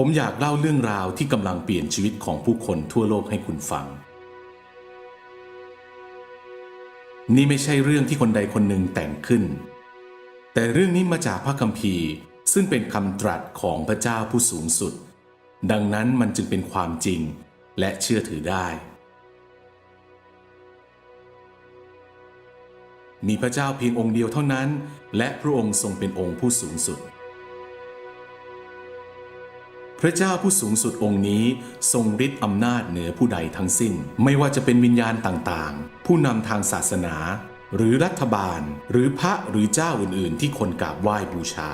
ผมอยากเล่าเรื่องราวที่กำลังเปลี่ยนชีวิตของผู้คนทั่วโลกให้คุณฟัง นี่ไม่ใช่เรื่องที่คนใดคนหนึ่งแต่งขึ้น แต่เรื่องนี้มาจากพระคัมภีร์ ซึ่งเป็นคำตรัสของพระเจ้าผู้สูงสุด ดังนั้นมันจึงเป็นความจริงและเชื่อถือได้ มีพระเจ้าเพียงองค์เดียวเท่านั้น และพระองค์ทรงเป็นองค์ผู้สูงสุด พระเจ้าผู้สูงสุดองค์นี้ทรงฤทธิ์อำนาจเหนือผู้ใดทั้งสิ้น ไม่ว่าจะเป็นวิญญาณต่างๆ ผู้นำทางศาสนา หรือรัฐบาล หรือพระหรือเจ้าอื่นๆ ที่คนกราบไหว้บูชา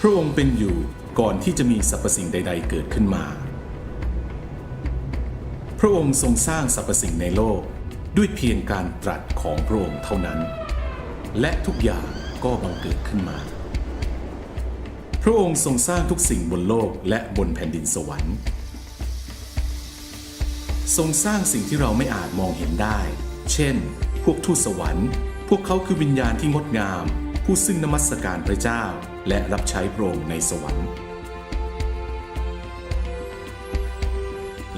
พระองค์เป็นอยู่ก่อนที่จะมีสรรพสิ่งใด ๆ เกิดขึ้นมา พระองค์ทรงสร้างสรรพสิ่งในโลกด้วยเพียงการตรัสของพระองค์เท่านั้น และทุกอย่างก็บังเกิดขึ้นมา พระองค์ทรงสร้างทุกสิ่งบนโลกและบนแผ่นดินสวรรค์ ทรงสร้างสิ่งที่เราไม่อาจมองเห็นได้ เช่น พวกทูตสวรรค์ พวกเขาคือวิญญาณที่งดงาม ผู้ซึ่งนมัสการพระเจ้า และรับใช้พระองค์ในสวรรค์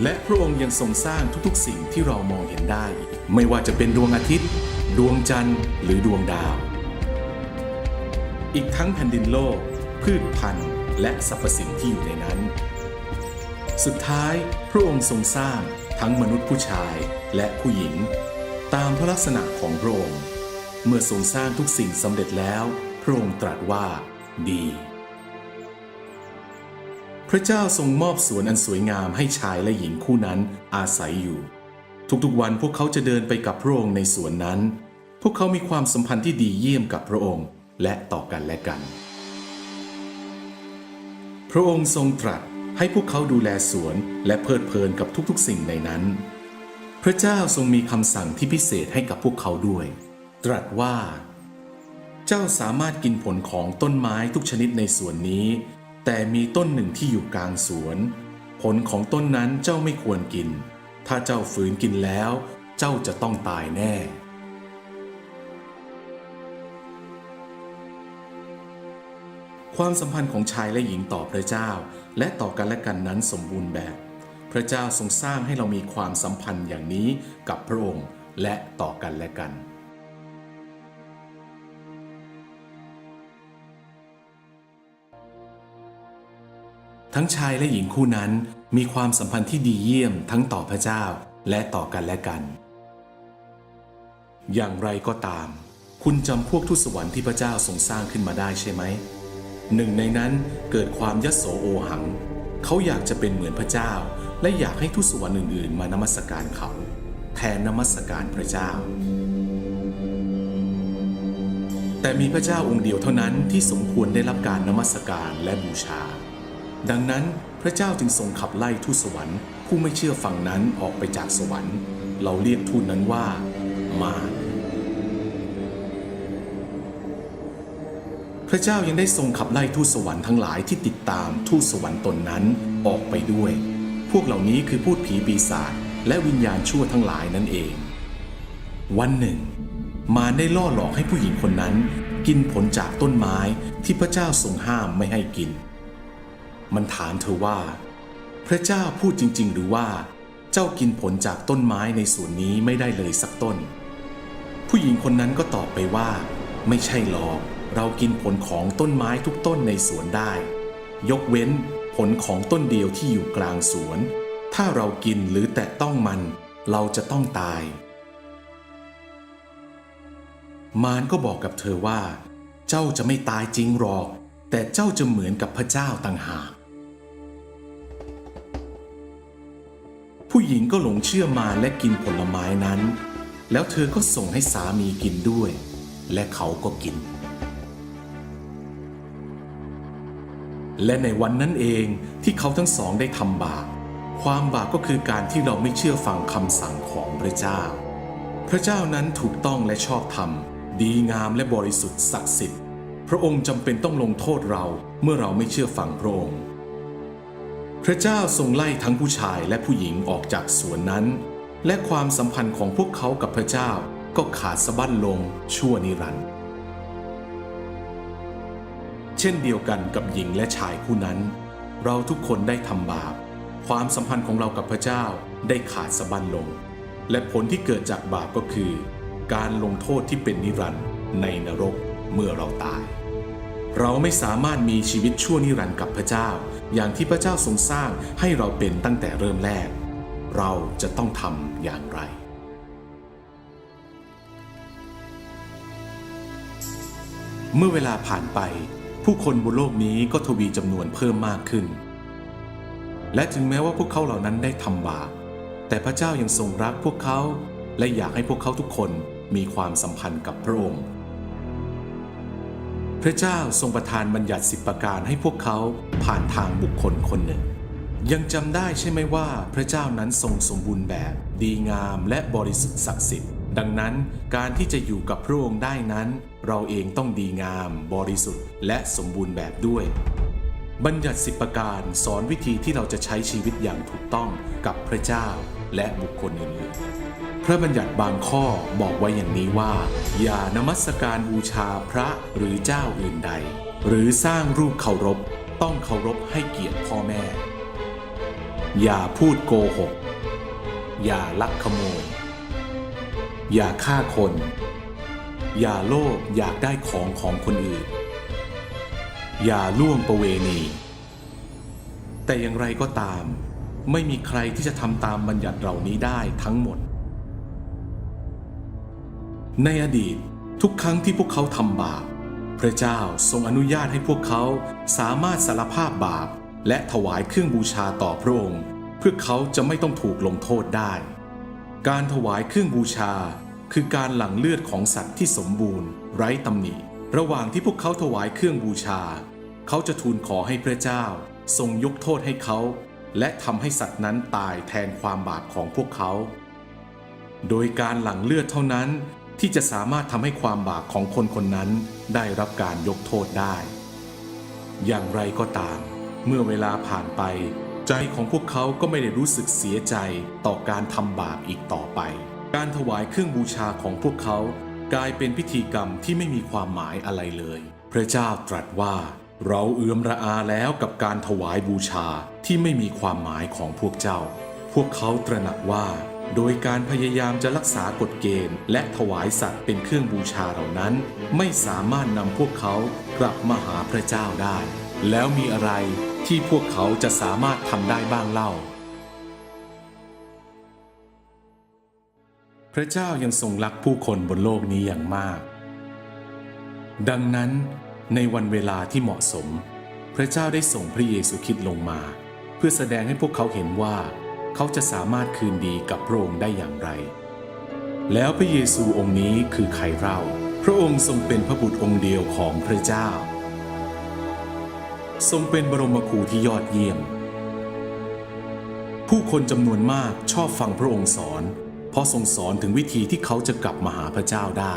และพระองค์ยังทรงสร้างทุกๆ สิ่งที่เรามองเห็นได้ ไม่ว่าจะเป็นดวงอาทิตย์ ดวงจันทร์ หรือดวงดาว อีกทั้งแผ่นดินโลก พืชพันธุ์ และสรรพสิ่งที่อยู่ในนั้น สุดท้ายพระองค์ทรงสร้างทั้งมนุษย์ผู้ชายและผู้หญิง ตามพระลักษณะของพระองค์ เมื่อทรงสร้างทุกสิ่งสำเร็จแล้ว พระองค์ตรัสว่า ดี พระเจ้าทรงมอบสวนอันสวยงามให้ชายและหญิงคู่นั้นอาศัยอยู่ ทุกๆวันพวกเขาจะเดินไปกับพระองค์ในสวนนั้น พวกเขามีความสัมพันธ์ที่ดีเยี่ยมกับพระองค์และต่อกันและกัน พระองค์ทรงตรัสให้พวกเขาดูแลสวนและเพลิดเพลินกับทุกๆสิ่งในนั้น พระเจ้าทรงมีคำสั่งที่พิเศษให้กับพวกเขาด้วย ตรัสว่า เจ้าสามารถกินผลของต้นไม้ทุกชนิดในสวนนี้ แต่มีต้นหนึ่งที่อยู่กลางสวน ผลของต้นนั้นเจ้าไม่ควรกิน ถ้าเจ้าฝืนกินแล้ว เจ้าจะต้องตายแน่ ความสัมพันธ์ของชายและหญิงต่อพระเจ้า และต่อกันและกันนั้นสมบูรณ์แบบ พระเจ้าทรงสร้างให้เรามีความสัมพันธ์อย่างนี้กับพระองค์และต่อกันและกันทั้งชายและหญิงคู่นั้นมีความสัมพันธ์ที่ดีเยี่ยมทั้งต่อพระเจ้าและต่อกันและกัน อย่างไรก็ตาม คุณจำพวกทูตสวรรค์ที่พระเจ้าทรงสร้างขึ้นมาได้ใช่ไหม หนึ่งในนั้นเกิดความยโสโอหัง เขาอยากจะเป็นเหมือนพระเจ้า และอยากให้ทูตสวรรค์อื่น ๆ มานมัสการเขา แทนนมัสการพระเจ้า แต่มีพระเจ้าองค์เดียวเท่านั้นที่สมควรได้รับการนมัสการและบูชา ดังนั้นพระเจ้าจึงทรงขับไล่ทูตสวรรค์ ผู้ไม่เชื่อฟังนั้นออกไปจากสวรรค์ เราเรียกทูตนั้นว่ามาร พระเจ้ายังได้ทรงขับไล่ทูตสวรรค์ทั้งหลายที่ติดตามทูตสวรรค์ตนนั้นออกไปด้วย พวกเหล่านี้คือพูดผีปีศาจและวิญญาณชั่วทั้งหลายนั่นเอง วันหนึ่ง มารได้ล่อหลอกให้ผู้หญิงคนนั้น กินผลจากต้นไม้ที่พระเจ้าทรงห้ามไม่ให้กิน มันถามเธอว่า พระเจ้าพูดจริง ๆ หรือว่า เจ้ากินผลจากต้นไม้ในสวนนี้ไม่ได้เลยสักต้น ผู้หญิงคนนั้นก็ตอบไปว่า ไม่ใช่หรอก เรากินผลของต้นไม้ทุกต้นในสวนได้ ยกเว้นผลของต้นเดียวที่อยู่กลางสวน ถ้าเรากินหรือแตะต้องมัน เราจะต้องตาย มารก็บอกกับเธอว่า เจ้าจะไม่ตายจริงหรอก แต่เจ้าจะเหมือนกับพระเจ้าต่างหากผู้หญิงก็หลงเชื่อมารและกินผลไม้นั้น แล้วเธอก็ส่งให้สามีกินด้วย และเขาก็กิน และในวันนั้นเองที่เขาทั้งสองได้ทำบาป ความบาปก็คือการที่เราไม่เชื่อฟังคำสั่งของพระเจ้า พระเจ้านั้นถูกต้องและชอบธรรม ดีงามและบริสุทธิ์ศักดิ์สิทธิ์ พระองค์จำเป็นต้องลงโทษเราเมื่อเราไม่เชื่อฟังพระองค์ พระเจ้าทรงไล่ทั้งผู้ชายและผู้หญิงออกจากสวนนั้น และความสัมพันธ์ของพวกเขากับพระเจ้าก็ขาดสะบั้นลงชั่วนิรันดร์ เช่นเดียวกันกับหญิงและชายผู้นั้น เราทุกคนได้ทำบาป ความสัมพันธ์ของเรากับพระเจ้าได้ขาดสะบั้นลง และผลที่เกิดจากบาปก็คือ การลงโทษที่เป็นนิรันดร์ในนรกเมื่อเราตาย เราไม่สามารถมีชีวิตชั่วนิรันดร์กับพระเจ้า อย่างที่พระเจ้าทรงสร้างให้เราเป็นตั้งแต่เริ่มแรก เราจะต้องทำอย่างไรเมื่อเวลาผ่านไป ผู้คนบนโลกนี้ก็ทวีจำนวนเพิ่มมากขึ้น และถึงแม้ว่าพวกเขาเหล่านั้นได้ทำบาปแต่พระเจ้ายังทรงรักพวกเขา และอยากให้พวกเขาทุกคนมีความสัมพันธ์กับพระองค์ พระเจ้าทรงประทานบัญญัติสิบประการให้พวกเขาผ่านทางบุคคลคนหนึ่ง ยังจำได้ใช่ไหมว่าพระเจ้านั้นทรงสมบูรณ์แบบ ดีงามและบริสุทธิ์ศักดิ์สิทธิ์ ดังนั้นการที่จะอยู่กับพระองค์ได้นั้น เราเองต้องดีงาม บริสุทธิ์ และสมบูรณ์แบบด้วย บัญญัติสิบประการสอนวิธีที่เราจะใช้ชีวิตอย่างถูกต้องกับพระเจ้าและบุคคลอื่นๆ พระบัญญัติบางข้อบอกไว้อย่างนี้ว่า อย่านมัสการบูชาพระหรือเจ้าอื่นใด หรือสร้างรูปเคารพ ต้องเคารพให้เกียรติพ่อแม่ อย่าพูดโกหก อย่าลักขโมย อย่าฆ่าคน อย่าโลภอยากได้ของของคนอื่น อย่าล่วงประเวณี แต่อย่างไรก็ตาม ไม่มีใครที่จะทำตามบัญญัติเหล่านี้ได้ทั้งหมด ในอดีตทุกครั้งที่พวกเขาทำบาป พระเจ้าทรงอนุญาตให้พวกเขาสามารถสารภาพบาป และถวายเครื่องบูชาต่อพระองค์เพื่อเขาจะไม่ต้องถูกลงโทษได้ การถวายเครื่องบูชา คือการหลั่งเลือดของสัตว์ที่สมบูรณ์ ไร้ตำหนิ ระหว่างที่พวกเขาถวายเครื่องบูชา เขาจะทูลขอให้พระเจ้า ทรงยกโทษให้เขา และทำให้สัตว์นั้นตายแทนความบาปของพวกเขา โดยการหลั่งเลือดเท่านั้นที่จะสามารถทำให้ความบาปของคนคนนั้นได้รับการยกโทษได้ อย่างไรก็ตาม เมื่อเวลาผ่านไป ใจของพวกเขาก็ไม่ได้รู้สึกเสียใจต่อการทำบาปอีกต่อไป การถวายเครื่องบูชาของพวกเขา กลายเป็นพิธีกรรมที่ไม่มีความหมายอะไรเลย พระเจ้าตรัสว่า เราเอื้อมระอาแล้วกับการถวายบูชาที่ไม่มีความหมายของพวกเจ้า พวกเขาตระหนักว่า โดยการพยายามจะรักษากฎเกณฑ์ และถวายสัตว์เป็นเครื่องบูชาเหล่านั้น ไม่สามารถนำพวกเขากลับมาหาพระเจ้าได้ แล้วมีอะไรที่พวกเขาจะสามารถทำได้บ้างเล่า พระเจ้ายังทรงรักผู้คนบนโลกนี้อย่างมาก ดังนั้นในวันเวลาที่เหมาะสม พระเจ้าได้ส่งพระเยซูคริดลงมา เพื่อแสดงให้พวกเขาเห็นว่า เขาจะสามารถคืนดีกับพระองค์ได้อย่างไร แล้วพระเยซูองค์นี้คือใครเล่า พระองค์ทรงเป็นพระบุตรองค์เดียวของพระเจ้า ทรงเป็นบรมครูที่ยอดเยี่ยม ผู้คนจำนวนมากชอบฟังพระองค์สอน เพราะทรงสอนถึงวิธีที่เขาจะกลับมาหาพระเจ้าได้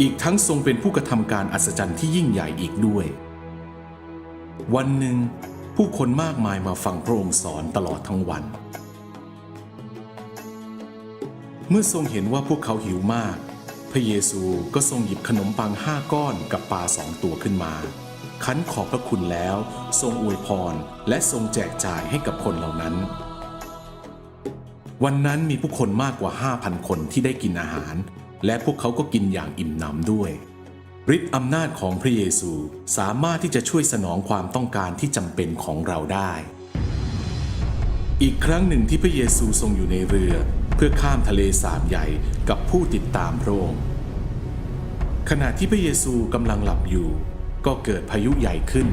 อีกทั้งทรงเป็นผู้กระทำการอัศจรรย์ที่ยิ่งใหญ่อีกด้วย วันหนึ่ง ผู้คนมากมายมาฟังพระองค์สอนตลอดทั้งวัน เมื่อทรงเห็นว่าพวกเขาหิวมาก พระเยซูก็ทรงหยิบขนมปังห้าก้อนกับปลาสองตัวขึ้นมา คันขอบพระคุณแล้ว ทรงอวยพรและทรงแจกจ่ายให้กับคนเหล่านั้น วันนั้นมีผู้คนมากกว่า 5,000 คนที่ได้กินอาหาร และพวกเขาก็กินอย่างอิ่มหนำด้วยฤทธิ์อำนาจของพระเยซูสามารถที่จะช่วยสนองความต้องการที่จำเป็นของเราได้ อีกครั้งหนึ่งที่พระเยซูทรงอยู่ในเรือ เพื่อข้ามทะเลสาบใหญ่กับผู้ติดตามพระองค์ขณะที่พระเยซูกำลังหลับอยู่ ก็เกิดพายุใหญ่ขึ้น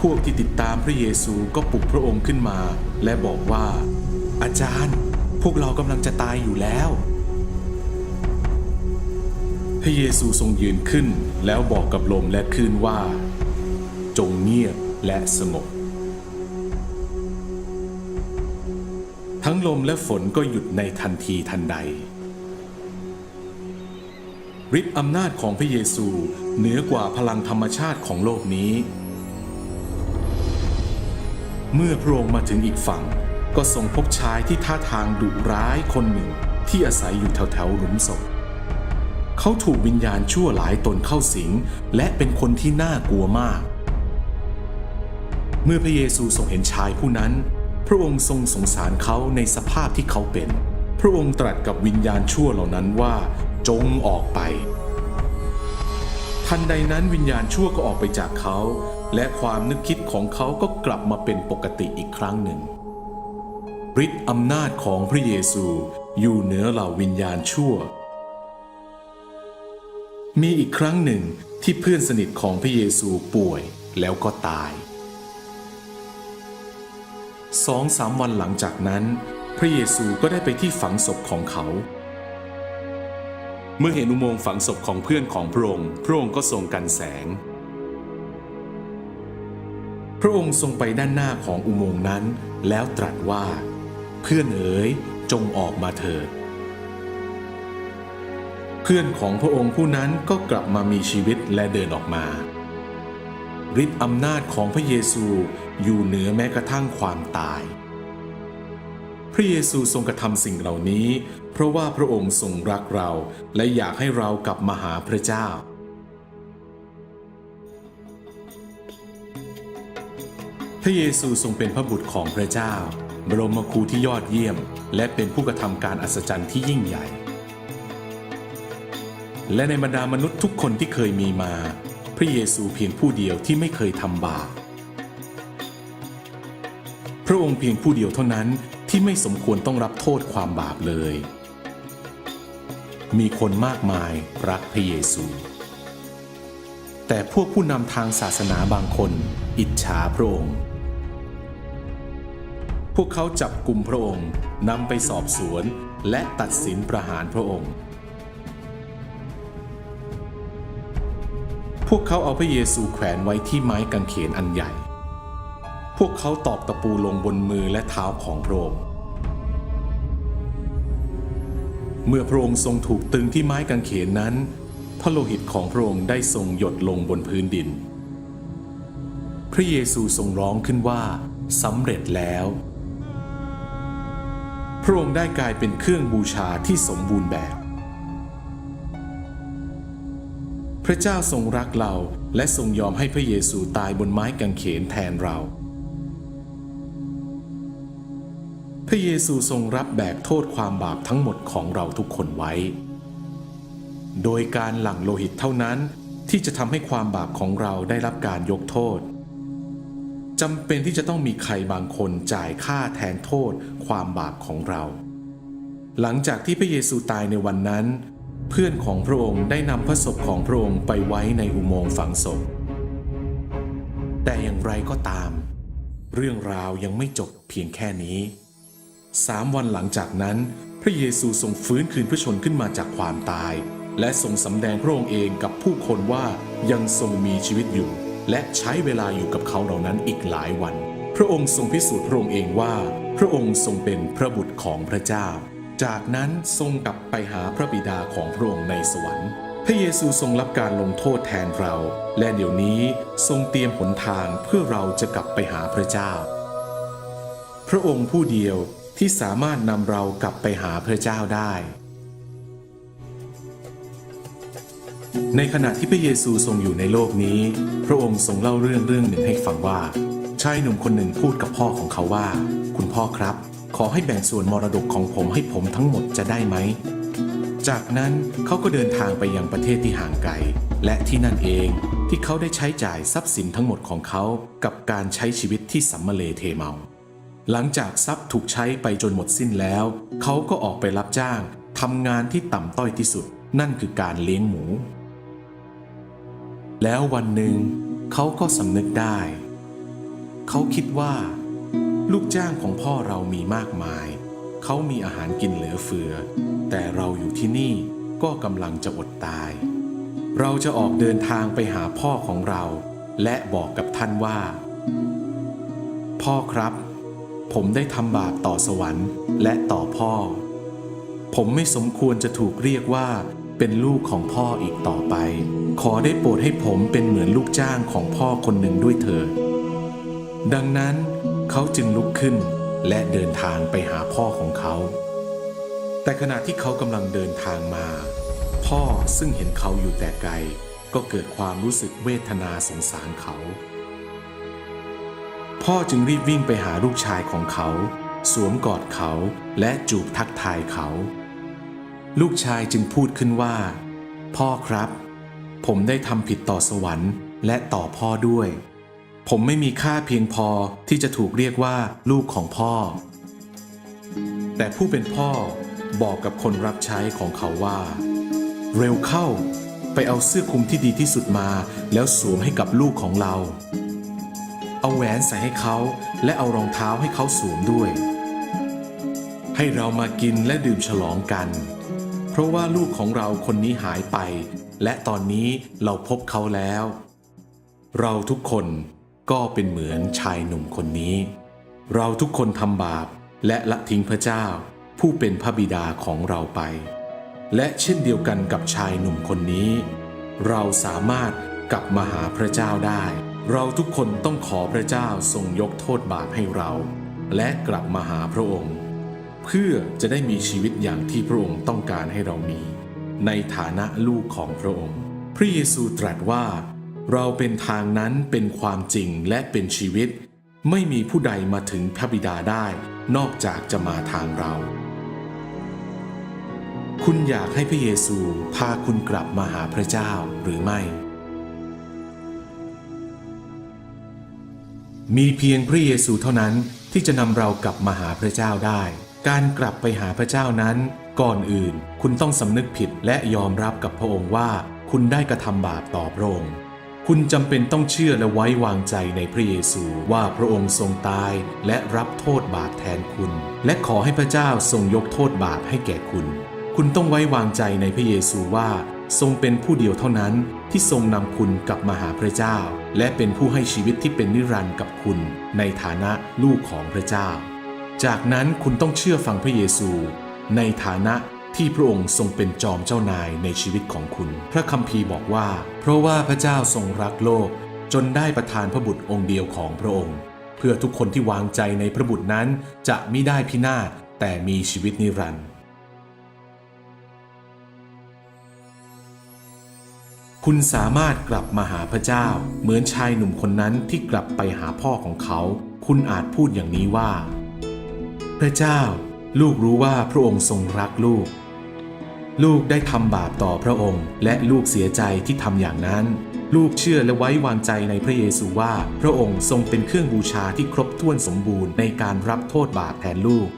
พวกที่ติดตามพระเยซูก็ปลุกพระองค์ขึ้นมา และบอกว่า อาจารย์ พวกเรากำลังจะตายอยู่แล้ว พระเยซูทรงยืนขึ้นแล้วบอกกับลมและคลื่นว่า จงเงียบและสงบ ทั้งลมและฝนก็หยุดในทันทีทันใด ฤทธิ์อำนาจของพระเยซูเหนือกว่าพลังธรรมชาติของโลกนี้ เมื่อพระองค์มาถึงอีกฝั่ง ก็ทรงพบชายที่ท่าทางดุร้ายคนหนึ่งที่อาศัยอยู่แถวๆหลุมศพ เขาถูกวิญญาณชั่วหลายตนเข้าสิง และเป็นคนที่น่ากลัวมาก เมื่อพระเยซูทรงเห็นชายผู้นั้น พระองค์ทรงสงสารเขาในสภาพที่เขาเป็น พระองค์ตรัสกับวิญญาณชั่วเหล่านั้นว่า จงออกไป ทันใดนั้นวิญญาณชั่วก็ออกไปจากเขา และความนึกคิดของเขาก็กลับมาเป็นปกติอีกครั้งหนึ่งฤทธิ์อำนาจของพระเยซูอยู่เหนือเหล่าวิญญาณชั่ว มีอีกครั้งหนึ่งที่เพื่อนสนิทของพระเยซูป่วยแล้วก็ตายสองสามวันหลังจากนั้น พระเยซูก็ได้ไปที่ฝังศพของเขา เมื่อเห็นอุโมงค์ฝังศพของเพื่อนของพระองค์ พระองค์ก็ทรงกันแสง พระองค์ทรงไปด้านหน้าของอุโมงค์นั้น แล้วตรัสว่า เพื่อนเอ๋ยจงออกมาเถิด เพื่อนของพระองค์ผู้นั้นก็กลับมามีชีวิตและเดินออกมาฤทธิ์อำนาจของพระเยซูอยู่เหนือแม้กระทั่งความตาย ระเยซูทรงกระทำสิ่งเหล่านี้ เพราะว่าพระองค์ทรงรักเราและอยากให้เรากลับมาหาพระเจ้า พระเยซูทรงเป็นพระบุตรของพระเจ้า บรมครูที่ยอดเยี่ยม และเป็นผู้กระทำการอัศจรรย์ที่ยิ่งใหญ่ และในบรรดามนุษย์ทุกคนที่เคยมีมา พระเยซูเพียงผู้เดียวที่ไม่เคยทำบาปพระองค์เพียงผู้เดียวเท่านั้น ที่ไม่สมควรต้องรับโทษความบาปเลย มีคนมากมายรักพระเยซู แต่พวกผู้นำทางศาสนาบางคนอิจฉาพระองค์ พวกเขาจับกลุ่มพระองค์นำไปสอบสวนและตัดสินประหารพระองค์ พวกเขาเอาพระเยซูแขวนไว้ที่ไม้กางเขนอันใหญ่ พวกเขาตอกตะปูลงบนมือและเท้าของพระองค์เมื่อพระองค์ทรงถูกตึงที่ไม้กางเขนนั้น พระโลหิตของพระองค์ได้ทรงหยดลงบนพื้นดิน พระเยซูทรงร้องขึ้นว่าสำเร็จแล้ว พระองค์ได้กลายเป็นเครื่องบูชาที่สมบูรณ์แบบ พระเจ้าทรงรักเราและทรงยอมให้พระเยซูตายบนไม้กางเขนแทนเรา พระเยซูทรงรับแบกโทษความบาปทั้งหมดของเราทุกคนไว้ โดยการหลั่งโลหิตเท่านั้นที่จะทำให้ความบาปของเราได้รับการยกโทษจำเป็นที่จะต้องมีใครบางคนจ่ายค่าแทนโทษความบาปของเรา หลังจากที่พระเยซูตายในวันนั้น เพื่อนของพระองค์ได้นำพระศพของพระองค์ไปไว้ในอุโมงค์ฝังศพ แต่อย่างไรก็ตาม เรื่องราวยังไม่จบเพียงแค่นี้ สามวันหลังจากนั้น พระเยซูทรงฟื้นคืนพระชนขึ้นมาจากความตาย และทรงสำแดงพระองค์เองกับผู้คนว่ายังทรงมีชีวิตอยู่ และใช้เวลาอยู่กับเขาเหล่านั้นอีกหลายวัน พระองค์ทรงพิสูจน์พระองค์เองว่า พระองค์ทรงเป็นพระบุตรของพระเจ้า จากนั้นทรงกลับไปหาพระบิดาของพระองค์ในสวรรค์พระเยซูทรงรับการลงโทษแทนเรา และเดี๋ยวนี้ทรงเตรียมหนทางเพื่อเราจะกลับไปหาพระเจ้า พระองค์ผู้เดียว ที่สามารถนำเรากลับไปหาพระเจ้าได้ ในขณะที่พระเยซูทรงอยู่ในโลกนี้ พระองค์ทรงเล่าเรื่องเรื่องหนึ่งให้ฟังว่าชายหนุ่มคนหนึ่งพูดกับพ่อของเขาว่า คุณพ่อครับ ขอให้แบ่งส่วนมรดกของผมให้ผมทั้งหมดจะได้ไหม จากนั้นเขาก็เดินทางไปยังประเทศที่ห่างไกล และที่นั่นเองที่เขาได้ใช้จ่ายทรัพย์สินทั้งหมดของเขากับการใช้ชีวิตที่สัมมาเลเทเมา หลังจากทรัพย์ถูกใช้ไปจนหมดสิ้นแล้ว เขาก็ออกไปรับจ้างทำงานที่ต่ำต้อยที่สุด นั่นคือการเลี้ยงหมู แล้ววันหนึ่ง เขาก็สำนึกได้ เขาคิดว่า ลูกจ้างของพ่อเรามีมากมาย เขามีอาหารกินเหลือเฟือ แต่เราอยู่ที่นี่ก็กำลังจะอดตาย เราจะออกเดินทางไปหาพ่อของเรา และบอกกับท่านว่า พ่อครับ ผมได้ทำบาปต่อสวรรค์และต่อพ่อ ผมไม่สมควรจะถูกเรียกว่าเป็นลูกของพ่ออีกต่อไป ขอได้โปรดให้ผมเป็นเหมือนลูกจ้างของพ่อคนหนึ่งด้วยเถิดดังนั้นเขาจึงลุกขึ้นและเดินทางไปหาพ่อของเขา แต่ขณะที่เขากำลังเดินทางมา พ่อซึ่งเห็นเขาอยู่แต่ไกล ก็เกิดความรู้สึกเวทนาสงสารเขา พ่อจึงรีบวิ่งไปหาลูกชายของเขา สวมกอดเขาและจูบทักทายเขา ลูกชายจึงพูดขึ้นว่า พ่อครับ ผมได้ทำผิดต่อสวรรค์และต่อพ่อด้วย ผมไม่มีค่าเพียงพอที่จะถูกเรียกว่าลูกของพ่อ แต่ผู้เป็นพ่อบอกกับคนรับใช้ของเขาว่า เร็วเข้า ไปเอาเสื้อคลุมที่ดีที่สุดมา แล้วสวมให้กับลูกของเรา เอาแหวนใส่ให้เขา และเอารองเท้าให้เขาสวมด้วย ให้เรามากินและดื่มฉลองกัน เพราะว่าลูกของเราคนนี้หายไป และตอนนี้เราพบเขาแล้ว เราทุกคนก็เป็นเหมือนชายหนุ่มคนนี้ เราทุกคนทำบาปและละทิ้งพระเจ้า ผู้เป็นพระบิดาของเราไป และเช่นเดียวกันกับชายหนุ่มคนนี้ เราสามารถกลับมาหาพระเจ้าได้ เราทุกคนต้องขอพระเจ้าทรงยกโทษบาปให้เรา และกลับมาหาพระองค์ เพื่อจะได้มีชีวิตอย่างที่พระองค์ต้องการให้เรามี ในฐานะลูกของพระองค์ พระเยซูตรัสว่า เราเป็นทางนั้นเป็นความจริงและเป็นชีวิต ไม่มีผู้ใดมาถึงพระบิดาได้ นอกจากจะมาทางเรา คุณอยากให้พระเยซูพาคุณกลับมาหาพระเจ้าหรือไม่ มีเพียงพระเยซูเท่านั้นที่จะนำเรากลับมาหาพระเจ้าได้ การกลับไปหาพระเจ้านั้น ก่อนอื่น คุณต้องสำนึกผิดและยอมรับกับพระองค์ว่า คุณได้กระทำบาปต่อพระองค์คุณจำเป็นต้องเชื่อและไว้วางใจในพระเยซูว่าพระองค์ทรงตายและรับโทษบาปแทนคุณ และขอให้พระเจ้าทรงยกโทษบาปให้แก่คุณ คุณต้องไว้วางใจในพระเยซูว่า ทรงเป็นผู้เดียวเท่านั้นที่ทรงนำคุณกลับมาหาพระเจ้า และเป็นผู้ให้ชีวิตที่เป็นนิรันดร์กับคุณในฐานะลูกของพระเจ้า จากนั้นคุณต้องเชื่อฟังพระเยซู ในฐานะที่พระองค์ทรงเป็นจอมเจ้านายในชีวิตของคุณ พระคัมภีร์บอกว่า เพราะว่าพระเจ้าทรงรักโลก จนได้ประทานพระบุตรองค์เดียวของพระองค์ เพื่อทุกคนที่วางใจในพระบุตรนั้นจะมิได้พินาศแต่มีชีวิตนิรันดร์ คุณสามารถกลับมาหาพระเจ้า เหมือนชายหนุ่มคนนั้นที่กลับไปหาพ่อของเขา คุณอาจพูดอย่างนี้ว่า พระเจ้า ลูกรู้ว่าพระองค์ทรงรักลูก ลูกได้ทำบาปต่อพระองค์ และลูกเสียใจที่ทำอย่างนั้น ลูกเชื่อและไว้วางใจในพระเยซูว่า พระองค์ทรงเป็นเครื่องบูชาที่ครบถ้วนสมบูรณ์ในการรับโทษบาปแทนลูก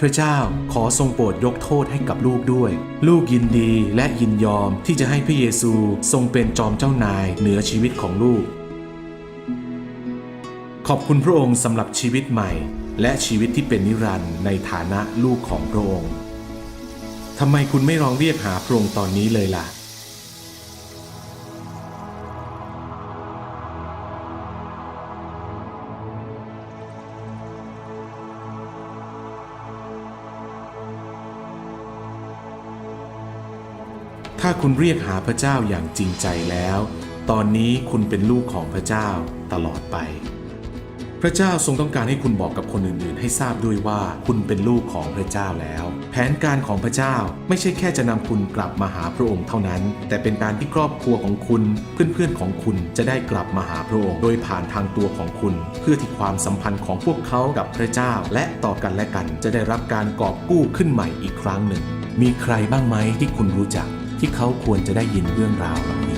พระเจ้าขอทรงโปรดยกโทษให้กับลูกด้วย ลูกยินดีและยินยอมที่จะให้พระเยซูทรงเป็นจอมเจ้านายเหนือชีวิตของลูก ขอบคุณพระองค์สำหรับชีวิตใหม่ และชีวิตที่เป็นนิรันดร์ในฐานะลูกของพระองค์ทำไมคุณไม่ลองเรียกหาพระองค์ตอนนี้เลยล่ะาคุณเรียกหาพระเจ้าอย่างจริงใจแล้ว ตอนนี้คุณเป็นลูกของพระเจ้าตลอดไป พระเจ้าทรงต้องการให้คุณบอกกับคนอื่นๆ ให้ทราบด้วยว่าคุณเป็นลูกของพระเจ้าแล้ว แผนการของพระเจ้าไม่ใช่แค่จะนำคุณกลับมาหาพระองค์เท่านั้น แต่เป็นการที่ครอบครัวของคุณ เพื่อนๆของคุณจะได้กลับมาหาพระองค์ โดยผ่านทางตัวของคุณ เพื่อที่ความสัมพันธ์ของพวกเขากับพระเจ้า และต่อกันและกันจะได้รับการกอบกู้ขึ้นใหม่อีกครั้งหนึ่ง มีใครบ้างไหมที่คุณรู้จัก ที่เขาควรจะได้ยินเรื่องราวเหล่า